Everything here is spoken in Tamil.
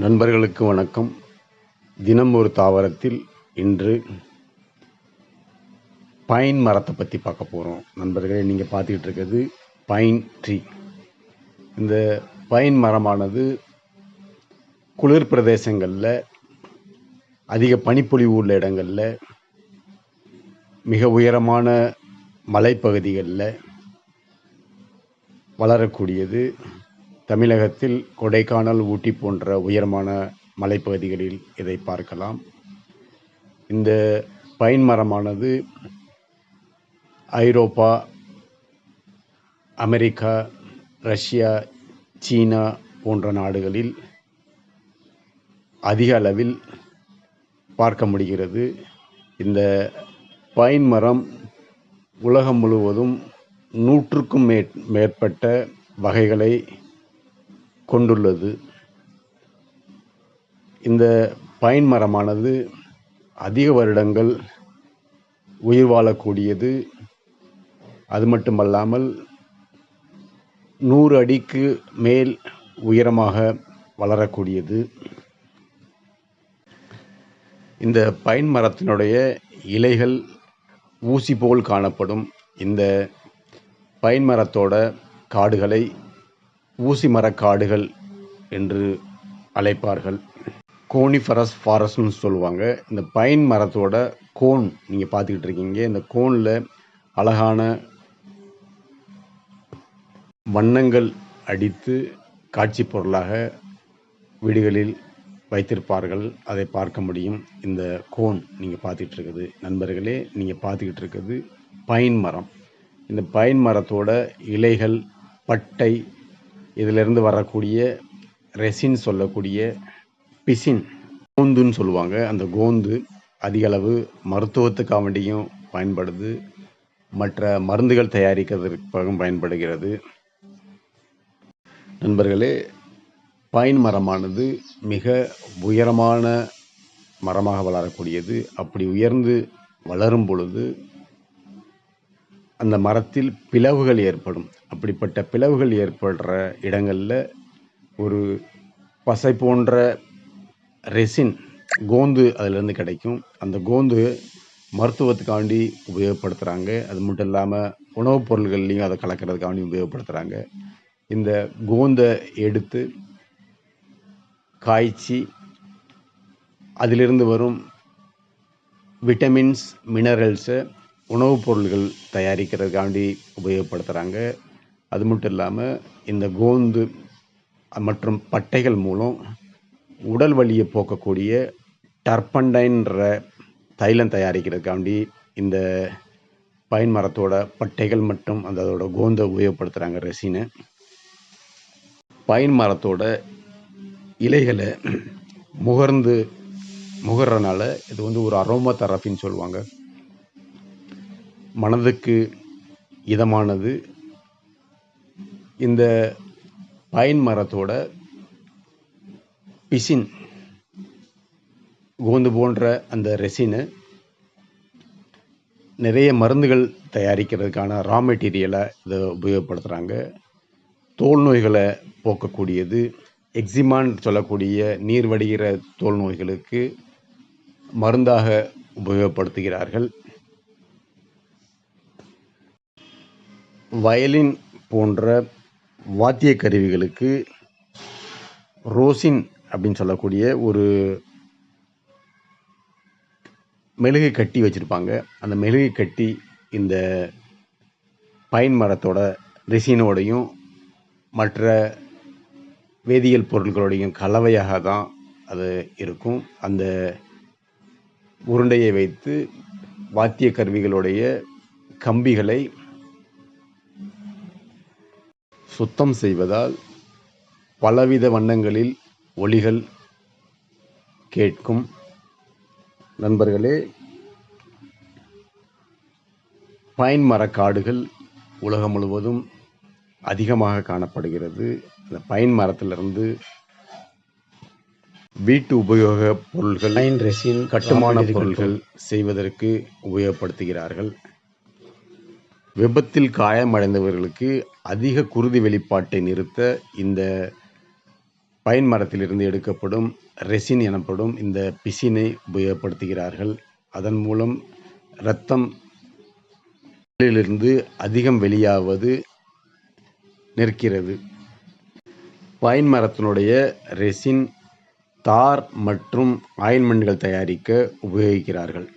நண்பர்களுக்கு வணக்கம். தினம் ஒரு தாவரத்தில் இன்று பைன் மரத்தை பற்றி பார்க்க போகிறோம் நண்பர்களே நீங்கள் பார்த்துக்கிட்டு இருக்கிறது பைன் ட்ரீ. இந்த பைன் மரமானது குளிர் பிரதேசங்களில் அதிக பனிப்பொழிவு உள்ள இடங்களில் மிக உயரமான மலைப்பகுதிகளில் வளரக்கூடியது. தமிழகத்தில் கொடைக்கானல் ஊட்டி போன்ற உயரமான மலைப்பகுதிகளில் இதை பார்க்கலாம். இந்த பைன் மரமானது ஐரோப்பா அமெரிக்கா ரஷ்யா சீனா போன்ற நாடுகளில் அதிக அளவில் பார்க்க முடிகிறது. இந்த பைன் மரம் உலகம் முழுவதும் நூற்றுக்கும் மேற்பட்ட வகைகளை கொண்டுள்ளது. இந்த பைன் மரமானது அதிக வருடங்கள் உயிர் வாழக்கூடியது. அது மட்டுமல்லாமல் நூறு அடிக்கு மேல் உயரமாக வளரக்கூடியது. இந்த பைன் மரத்தினுடைய இலைகள் ஊசி போல் காணப்படும். இந்த பைன் மரத்தோட காடுகளை ஊசி மரக்காடுகள் என்று அழைப்பார்கள். கோனிஃபரஸ் ஃபாரஸ்ட்னு சொல்லுவாங்க. இந்த பைன் மரத்தோட கோன் நீங்கள் பார்த்துக்கிட்டு இருக்கீங்க. இந்த கோனில் அழகான வண்ணங்கள் அடித்து காட்சி பொருளாக வீடுகளில் வைத்திருப்பார்கள். அதை பார்க்க முடியும். இந்த கோன் நீங்கள் பார்த்துக்கிட்டு இருக்குது. நண்பர்களே நீங்கள் பார்த்துக்கிட்டு இருக்குது பைன் மரம். இந்த பைன் மரத்தோட இலைகள் பட்டை இதிலிருந்து வரக்கூடிய ரெசின் சொல்லக்கூடிய பிசின் கோந்துன்னு சொல்லுவாங்க. அந்த கோந்து அதிக அளவு மருத்துவத்துக்காக வேண்டியும் பயன்படுது. மற்ற மருந்துகள் தயாரிக்கிறதுக்காகவும் பயன்படுகிறது. நண்பர்களே பைன் மரமானது மிக உயரமான மரமாக வளரக்கூடியது. அப்படி உயர்ந்து வளரும் பொழுது அந்த மரத்தில் பிளவுகள் ஏற்படும். அப்படிப்பட்ட பிளவுகள் ஏற்படுற இடங்களில் ஒரு பசை போன்ற ரெசின் கோந்து அதிலிருந்து கிடைக்கும். அந்த கோந்து மருத்துவத்துக்காண்டி உபயோகப்படுத்துகிறாங்க அது மட்டும் இல்லாமல் உணவுப் பொருள்கள்லையும் அதை கலக்கிறதுக்காண்டி உபயோகப்படுத்துகிறாங்க இந்த கோந்தை எடுத்து காய்ச்சி அதிலிருந்து வரும் விட்டமின்ஸ் மினரல்ஸை உணவுப் பொருள்கள் தயாரிக்கிறதுக்காண்டி உபயோகப்படுத்துகிறாங்க அது மட்டும் இல்லாமல் இந்த கோந்து மற்றும் பட்டைகள் மூலம் உடல் வலியை போக்கக்கூடிய டர்பண்டைன்ற தைலம் தயாரிக்கிறதுக்காண்டி இந்த பைன் மரத்தோட பட்டைகள் மற்றும் அந்த அதோட கோந்தை உபயோகப்படுத்துகிறாங்க ரெசினை. பைன் மரத்தோட இலைகளை முகர்ந்து முகர்றனால இது வந்து ஒரு அரோமா தெரப்பின்னு சொல்லுவாங்க. மனதுக்கு இதமானது. இந்த பைன் மரத்தோட பிசின் கோந்து போன்ற அந்த ரெசினை நிறைய மருந்துகள் தயாரிக்கிறதுக்கான ரா மெட்டீரியலை இதை உபயோகப்படுத்துகிறாங்க தோல் நோய்களை போக்கக்கூடியது. எக்ஸிமான் சொல்லக்கூடிய நீர் வடிகிற தோல் நோய்களுக்கு மருந்தாக உபயோகப்படுத்துகிறார்கள். வயலின் போன்ற வாத்திய கருவிகளுக்கு ரோசின் அப்படின்னு சொல்லக்கூடிய ஒரு மெழுகு கட்டி வச்சுருப்பாங்க. அந்த மெழுகு கட்டி இந்த பைன் மரத்தோட ரெசினோடையும் மற்ற வேதியியல் பொருட்களோடையும் கலவையாக தான் அது இருக்கும். அந்த உருண்டையை வைத்து வாத்திய கருவிகளுடைய கம்பிகளை சுத்தம் செய்வதால் பலவித வண்ணங்களில் ஒளிகள் கேட்கும். நண்பர்களே பைன் மரக்காடுகள் உலகம் முழுவதும் அதிகமாக காணப்படுகிறது. இந்த பைன் மரத்திலிருந்து வீட்டு உபயோக பொருள்கள் பைன் ரெசின் கட்டுமான பொருள்கள் செய்வதற்கு உபயோகப்படுத்துகிறார்கள். விபத்தில் காயமடைந்தவர்களுக்கு அதிக குருதி வெளிப்பாட்டை நிறுத்த இந்த பைன் மரத்திலிருந்து எடுக்கப்படும் ரெசின் எனப்படும் இந்த பிசினை உபயோகப்படுத்துகிறார்கள். அதன் மூலம் இரத்தம் அதிகம் வெளியாவது நிற்கிறது. பைன் மரத்தினுடைய ரெசின் தார் மற்றும் ஆயின்மெண்ட்கள் தயாரிக்க உபயோகிக்கிறார்கள்.